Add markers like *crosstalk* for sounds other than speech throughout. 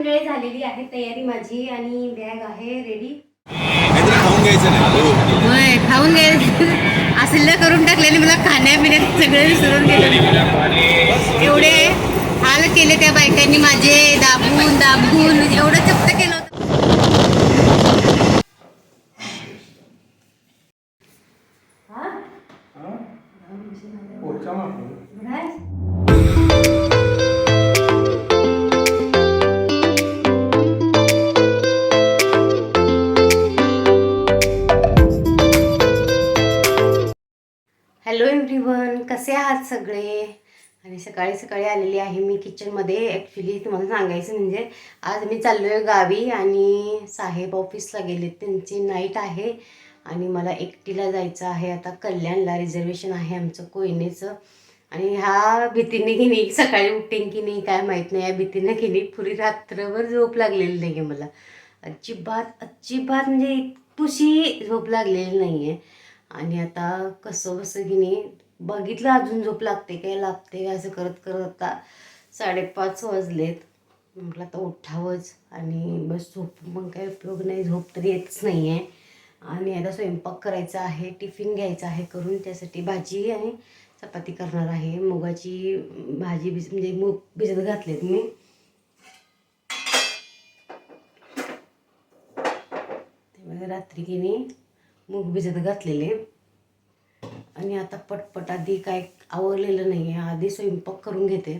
वेळ झालेली आहे तयारी माझी आणि बॅग आहे रेडी खाऊन घ्यायचं नाही. होय खाऊन घे असलं करून टाकल्याने मला खाण्यापिण्यात सगळं विसरून गेलं. एवढे हाल केले त्या बायकांनी माझे दाबून दाबून एवढं चपट केलं एव्हरीवन कसे आहात सगळे? आणि सकाळी सकाळी आलेली आहे मी किचनमध्ये ॲक्च्युली तुम्हाला सांगायचं म्हणजे आज मी चाललो आहे गावी आणि साहेब ऑफिसला गेले त्यांची नाईट आहे आणि मला एकटीला जायचं आहे. आता कल्याणला रिझर्वेशन आहे आमचं कोयनेचं. आणि ह्या भीतीने की नाही सकाळी उठेन की नाही काय माहीत नाही. या भीतीने की नाही पुरी रात्रभर झोप लागलेली नाही आहे मला. अजिबात अजिबात म्हणजे तुशी झोप लागलेली नाही आहे आणि आता कसं बसं की नाही बघितलं अजून झोप लागते काय लागते काय असं करत करत आता साडेपाच वाजलेत. म्हटलं आता उठावंच आणि बस झोप मग काय उपयोग नाही झोप तरी येतच नाही आहे आणि आता स्वयंपाक करायचा आहे टिफिन घ्यायचा आहे करून त्यासाठी भाजी आणि चपाती करणार आहे. मुगाची भाजी भिज म्हणजे मूग भिजत घातलेत मी. त्यामुळे रात्री की मी मूग भिजत घातलेले. आणि आता पटपट आधी काय आवरलेलं नाही आहे आधी स्वयंपाक करून घेते.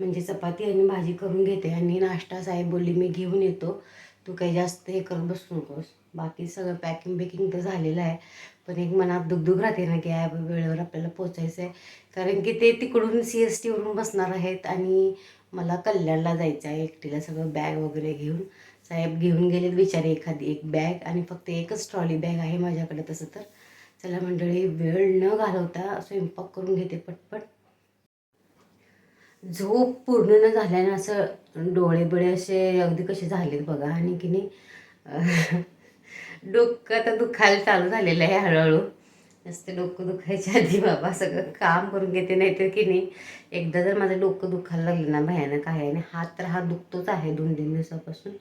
म्हणजे चपाती आणि भाजी करून घेते. आणि नाश्ता साहेब बोलली मी घेऊन येतो. तू काही जास्त हे करून बसू नकोस. बाकी सगळं पॅकिंग बेकिंग तर झालेलं आहे. पण एक मनात दुगदुग राहते ना की या वेळेवर आपल्याला पोचायचं आहे कारण की ते तिकडून सी एस टीवरून बसणार आहेत आणि मला कल्याणला जायचं आहे. एकटीला सगळं बॅग वगैरे घेऊन. साहेब घेऊन गेलेत बिचारे एखादी एक बॅग आणि फक्त एकच ट्रॉली बॅग आहे माझ्याकडे तसं तर. चला मंडळी वेळ न घालवता स्वयंपाक करून घेते पटपट. झोप पूर्ण न झाल्यानं असं डोळे बिळे असे अगदी कसे झालेत बघा आणि की नाही डोकं आता दुखायला चालू झालेलं आहे हळूहळू. नसते डोकं दुखायच्या आधी बाबा सगळं काम करून घेते नाही तर की नाही एकदा जर माझं डोकं दुखायला लागलं ना भयानक आहे आणि हात तर हा दुखतोच आहे दोन तीन दिवसापासून.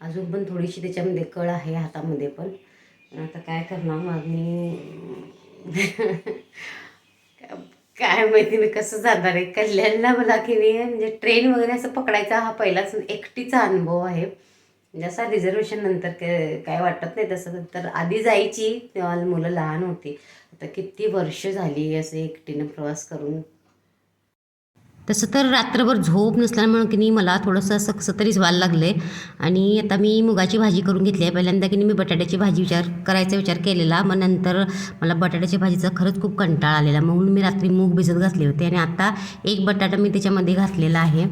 अजून पण थोडीशी त्याच्यामध्ये कळ आहे हातामध्ये पण. आता काय करणार मग मी काय माहिती मी कसं जाणार आहे? कल्याणला मला की नाही म्हणजे ट्रेन वगैरे असं पकडायचा हा पहिलाच एकटीचा अनुभव आहे. म्हणजे जसा रिझर्वेशन नंतर काय काय वाटत नाही तसं. तर आधी जायची तेव्हा मुलं लहान होती. आता किती वर्ष झाली असं एकटीनं प्रवास करून. तसं तर रात्रभर झोप नसल्यामुळं की नाही मला थोडंसं असं कसं तरीच व्हायला लागलं आहे आणि आता मी मुगाची भाजी करून घेतली आहे. पहिल्यांदा की नाही मी बटाट्याची भाजी विचार करायचा विचार केलेला. मग नंतर मला बटाट्याच्या भाजीचा खरंच खूप कंटाळा आलेला. म्हणून मी रात्री मूग भिजत घातले होते. आणि आता एक बटाटा मी त्याच्यामध्ये घातलेला आहे.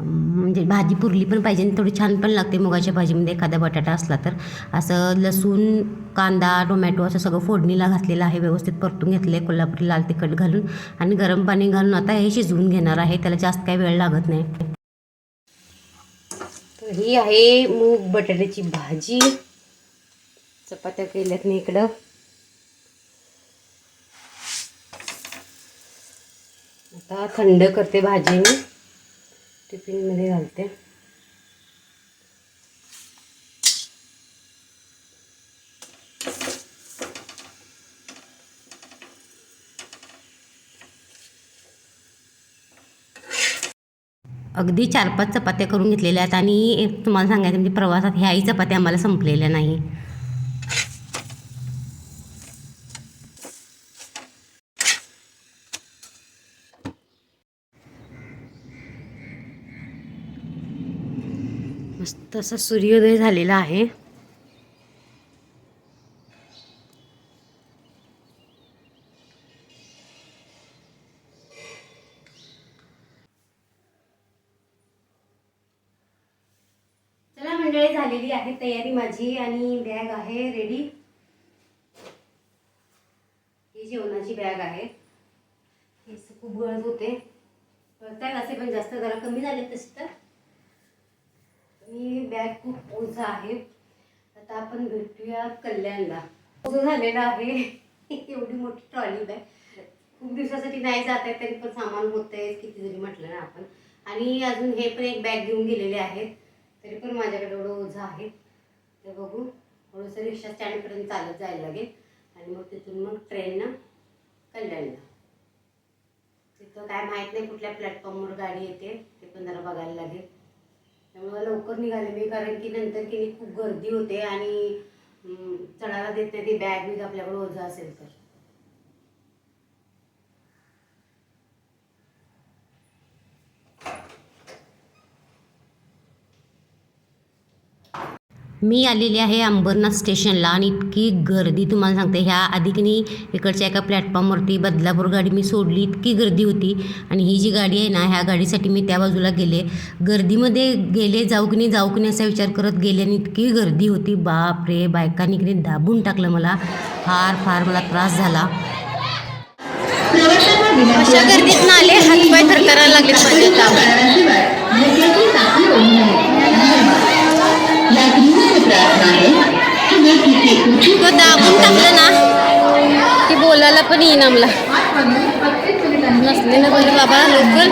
म्हणजे भाजी पुरली पण पाहिजे आणि थोडी छान पण लागते. मुगाच्या भाजीमध्ये एखादा बटाटा असला तर. असं लसूण कांदा टोमॅटो असं सगळं फोडणीला घातलेलं आहे. व्यवस्थित परतून घेतलं आहे कोल्हापुरी लाल तिखट घालून. आणि गरम पाणी घालून आता हे शिजवून घेणार आहे. त्याला जास्त काही वेळ लागत नाही. तर ही आहे मूग बटाट्याची भाजी. चपात्या केल्यात मी इकडं. आता थंड करते भाजी मी. टिफिनमध्ये घालते. अगदी चार पाच चपात्या करून घेतलेल्या आहेत आणि एक तुम्हाला सांगायचं म्हणजे प्रवासात ह्याही चपात्या आम्हाला संपलेल्या नाही. तसा सूर्योदय झालेला आहे. चला मंडळी झालेली आहे तयारी माझी आणि बॅग आहे रेडी ही जेवणाची बॅग आहे. हे खूप गळत होते. कळताय असे पण जास्त जरा कमी झाले तसे तर. मी बॅग खूप ओझं आहे. आता आपण भेटूया कल्याणला. ओझं झालेलं आहे. एवढी मोठी ट्रॉली बॅग खूप दिवसासाठी नाही जात आहे तरी पण सामान होत आहे किती जरी म्हटलं ना आपण. आणि अजून हे पण एक बॅग घेऊन गेलेले आहेत. तरी पण माझ्याकडे एवढं ओझं आहे. ते बघू. थोडंसं रिक्षा स्टँडपर्यंत चालत जायला लागेल. आणि मग तिथून मग ट्रेननं कल्याणला. तिथं काय माहीत नाही कुठल्या प्लॅटफॉर्मवर गाडी येते ते पण जरा बघायला लागेल. त्यामुळे लवकर निघाले मी कारण की नंतर की खूप गर्दी होते आणि चढायला देत नाही ती बॅग बीग आपल्याकडे ओझं असेल तर. मी आलेली आहे अंबरनाथ स्टेशनला आणि इतकी गर्दी तुम्हाला सांगते ह्या आधी की नाही इकडच्या एका प्लॅटफॉर्मवरती बदलापूर गाडी मी सोडली इतकी गर्दी होती. आणि ही जी गाडी आहे ना ह्या गाडीसाठी मी त्या बाजूला गेले. गर्दीमध्ये गेले जाऊ की नाही जाऊ की नाही असा विचार करत गेले आणि इतकी गर्दी होती. बाप रे बायकांनी की नाही दाबून टाकलं मला. फार फार मला त्रास झाला. अशा गर्दीत आले हातपाय थरथरायला लागले माझे. तो दाबून टाकलं ना की बोलायला पण येईन आम्हाला. नसले ना बोलले बाबा लोकल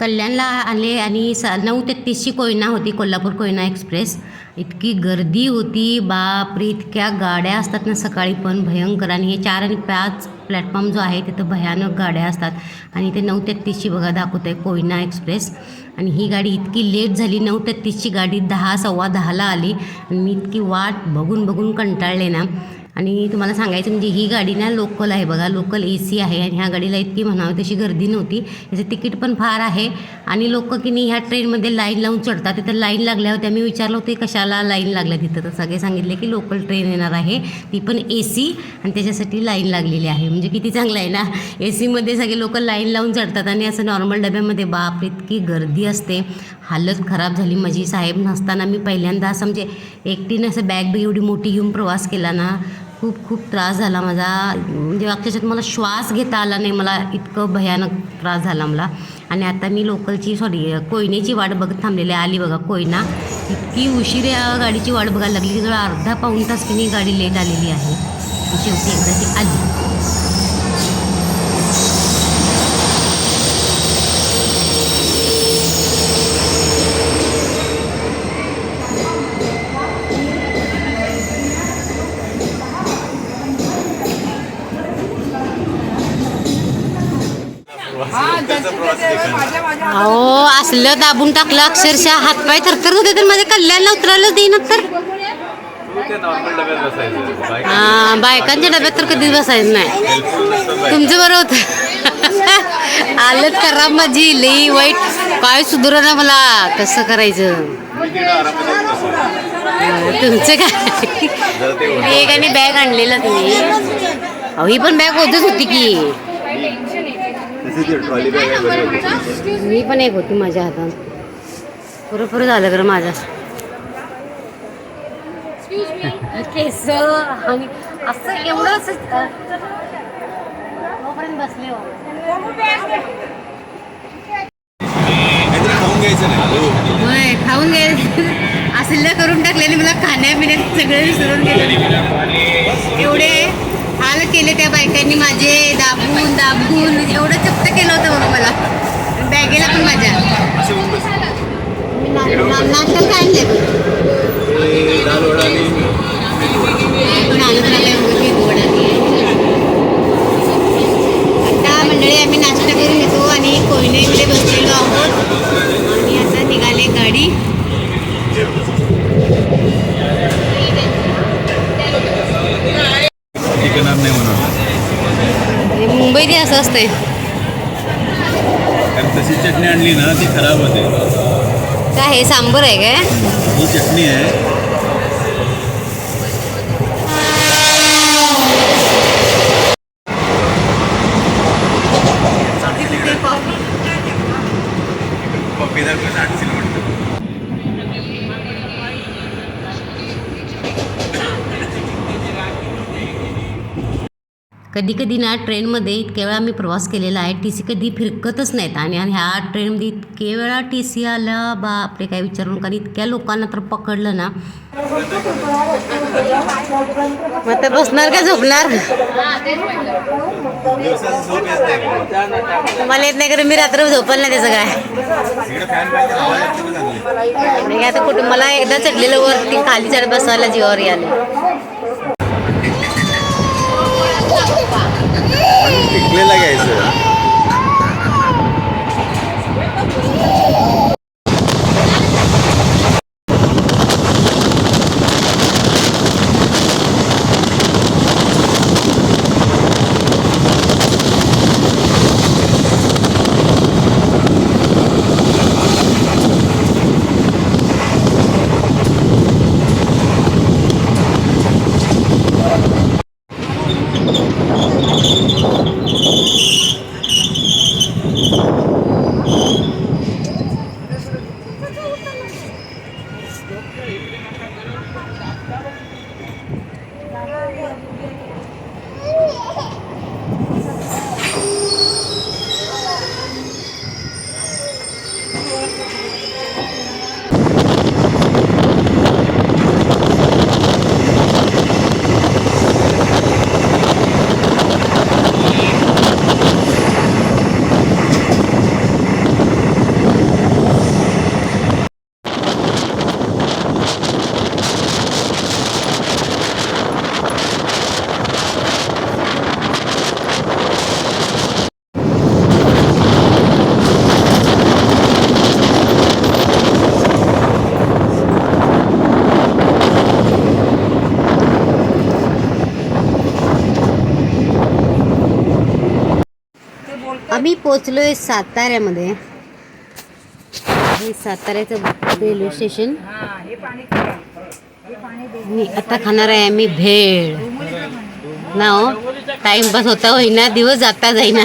कल्याणला आले आणि स नऊ तेहतीसची कोयना होती कोल्हापूर कोयना एक्सप्रेस. इतकी गर्दी होती बापरे इतक्या गाड्या असतात ना सकाळी पण भयंकर. आणि हे चार आणि पाच प्लॅटफॉर्म जो आहे तिथं भयानक गाड्या असतात. आणि ते नऊ तेहतीसची बघा दाखवत आहे कोयना एक्सप्रेस. आणि ही गाडी इतकी लेट झाली नऊ तेहतीसची गाडी दहा सव्वा दहाला आली. आणि मी इतकी वाट बघून बघून कंटाळले ना. आणि तुम्हाला सांगायचं म्हणजे ही गाडी ना लोकल आहे बघा लोकल ए सी आहे आणि ह्या गाडीला इतकी म्हणावी तशी गर्दी नव्हती. याचं तिकीट पण फार आहे आणि लोक की नाही ह्या ट्रेनमध्ये लाईन लावून चढतात. तिथं लाईन लागल्या होत्या मी विचारलं होते कशाला लाईन लागल्या तिथं? तर सगळे सांगितले की लोकल ट्रेन येणार आहे. ती पण ए सी आणि त्याच्यासाठी लाईन लागलेली आहे. म्हणजे किती चांगलं आहे ना? ए सीमध्ये सगळे लोक लाईन लावून चढतात आणि असं नॉर्मल डब्यामध्ये बाप इतकी गर्दी असते. हालत खराब झाली माझी. साहेब नसताना मी पहिल्यांदा असं म्हणजे एकटीनं असं बॅग बी एवढी मोठी घेऊन प्रवास केला ना खूप खूप त्रास झाला माझा. म्हणजे अक्षरशः मला श्वास घेता आला नाही. मला इतकं भयानक त्रास झाला मला. आणि आता मी लोकलची सॉरी कोयनेची वाट बघत थांबलेली आहे. आली बघा कोयना. इतकी उशीर या गाडीची वाट बघायला लागली की जवळ अर्धा पाऊण तास की गाडी लेट आलेली आहे. शेवटी एकदा ती आली त्याचा प्रवास देखील अहो असलं दाबून टाकलं अक्षरशः हातपाय थरथर होते तर माझ्या कल्याणला उतरायलाच देईनात तर हा, बायकांच्या डब्यात तर कधीच बसायचं नाही. तुमचं बरं होतं. हालत खराब माझी लई वाईट. काय सुधारणा मला कसं करायचं? तुमचं काय? एक आणि बॅग आणलेला तुम्ही. अहो ही पण बॅग होतच होती की. Trolley bag. मी पण एक होती माझ्या हातात. पुरेपूर झालं खरं माझ्या. केस आणि असं एवढं असं तोपर्यंत बसले हो. खाऊन घ्यायचं नाही हो. होय खाऊन गे असलं करून टाकलेले मला खाण्यापिण्यात सगळे विसरून गेले. एवढे हाल केले त्या बायकांनी माझे दाबून दाबून एवढं चप्त केलं होतं बघा मला. बॅगेला पण माझ्या असं होऊन बस. मी ना- ना- नाश्त्याला काय आता मंडळी आम्ही नाश्ता करून घेतो आणि कोयनेमध्ये बसलेलो आहोत. आणि आता निघाले गाडी. मुंबईत असं असतंय. कारण तशी चटणी आणली ना ती खराब होते. काय हे सांबर आहे काय? ही चटणी आहे. कधी कधी ना ट्रेनमध्ये इतक्या वेळा मी प्रवास केलेला आहे टी सी कधी फिरकतच नाहीत. आणि आणि ह्या ट्रेनमध्ये इतके वेळा टी सी आला बापरे! काय विचारून कारण इतक्या लोकांना तर पकडलं ना. मग ते बसणार का झोपणार? येत नाही मला येत नाही कारण मी रात्र झोपल नाही त्याचं काय इकडे आता कुठं मला एकदा चढलेलं वरती खाली चढ बसायला जीवावर आले म्हणून टिकलेला Thank you. आम्ही पोचलोय साताऱ्यामध्ये. हे साताऱ्याचं रेल्वे स्टेशन. आणि आता खाणार आहे आम्ही भेळ. ना हो टाइमपास होता होईना दिवस जाता जाईना.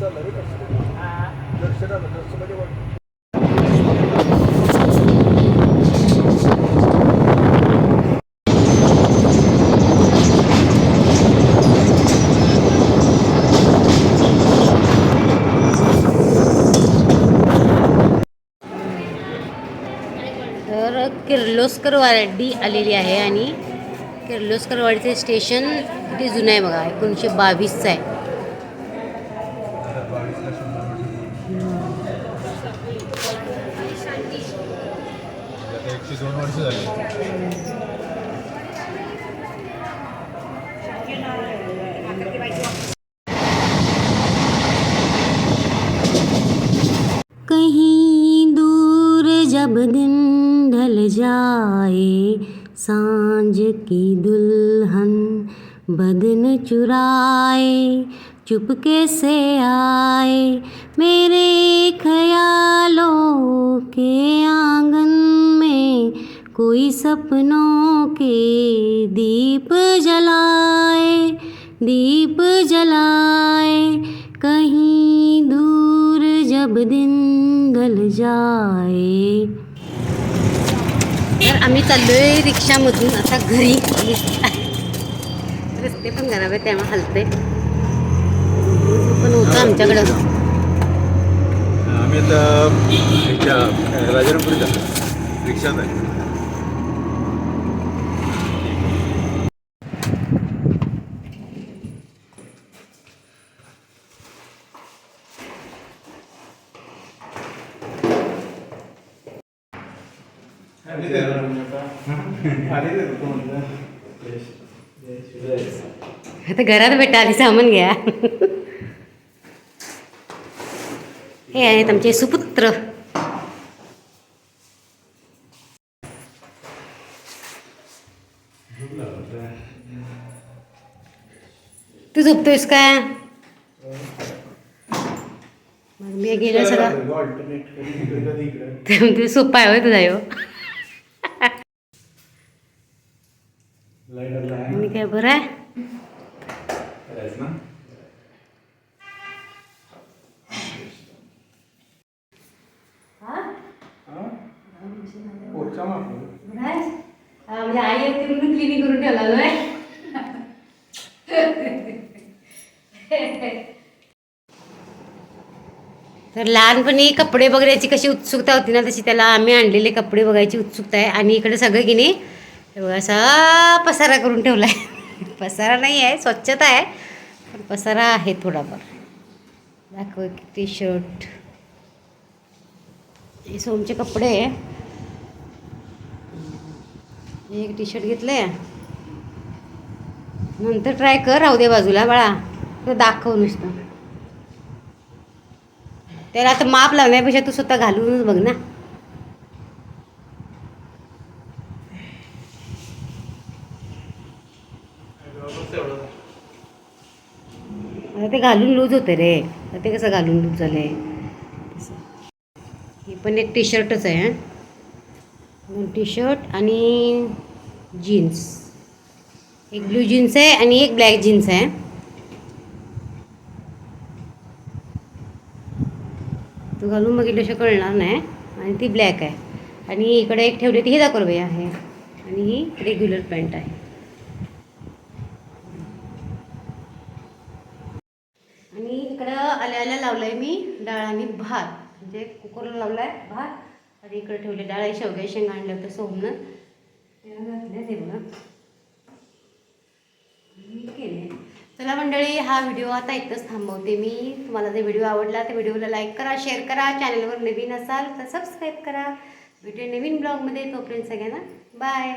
तर किर्लोस्कर वाडी आलेली आहे आणि किर्लोस्करवाडीचे स्टेशन किती जुनं आहे बघा एकोणीसशे बावीसचं आहे. कहीं दूर जब दिन ढल जाए, साँझ की दुल्हन बदन चुराए, चुपके से आए, मेरे ख्यालों के आँगन कोई सपनों के दीप जलाए दीप जलाए। कहीं दूर जब दिन ढल जाए। तर आम्ही चाललोय रिक्षामधून आता घरी. रस्ते पण आहे त्यामुळे हलते पण होतं आमच्याकडं. आम्ही आता राजारामपुरी जातो रिक्षात आहे. आता घरात भेटा आधी सामान घ्या. हे आहेत आमचे सुपुत्र. तू झोपतोयस का? मग मी गेलं सगळं. *laughs* ते सोपा आहे तुझा ह्यो. आणि काय बरं आहे हा, म्हणजे आई येते म्हणून क्लिनिक करून ठेवला तर लहानपणी कपडे बघण्याची कशी उत्सुकता होती ना तशी त्याला आम्ही आणलेले कपडे बघायची उत्सुकता आहे. आणि इकडे सगळं की नाही असा पसारा करून ठेवला आहे पसारा नाही आहे स्वच्छता आहे पण पसारा आहे थोडाफार. दाखव टी शर्ट हे सोमचे कपडे आहे. एक टी शर्ट घेतलं आहे नंतर ट्राय कर राहू दे बाजूला बाळा. तर दाखव नुसतं. त्याला आता माप लावण्यापेक्षा तू स्वतः घालूनच बघ ना. घालून लूज होते रे. ते कसं घालून लूज झालंय हे पण एक टी शर्टच आहे दोन टी शर्ट आणि जीन्स. एक ब्लू जीन्स आहे आणि एक ब्लॅक जीन्स आहे. तू घालून बघितल्याशिवाय कळणार नाही. आणि ती ब्लॅक आहे. आणि इकडे एक ठेवली ती हे दाखवलं बाई आहे. आणि ही रेग्युलर पॅन्ट आहे आणि इकडं आल्याला लावलं आहे मी डाळ आणि भात. म्हणजे कुकरला लावला आहे भात आणि इकडे ठेवले डाळ. आहे शेवग्या शेंगा आणल्या होत्या सोमनं त्याला घातल्या ते केले चला मंडळी हा व्हिडिओ आता इथंच थांबवते मी. तुम्हाला जर व्हिडिओ आवडला तर व्हिडिओला लाईक करा शेअर करा चॅनलवर नवीन असाल तर सबस्क्राईब करा. व्हिडिओ नवीन ब्लॉगमध्ये. तोपर्यंत सगळ्यांना बाय.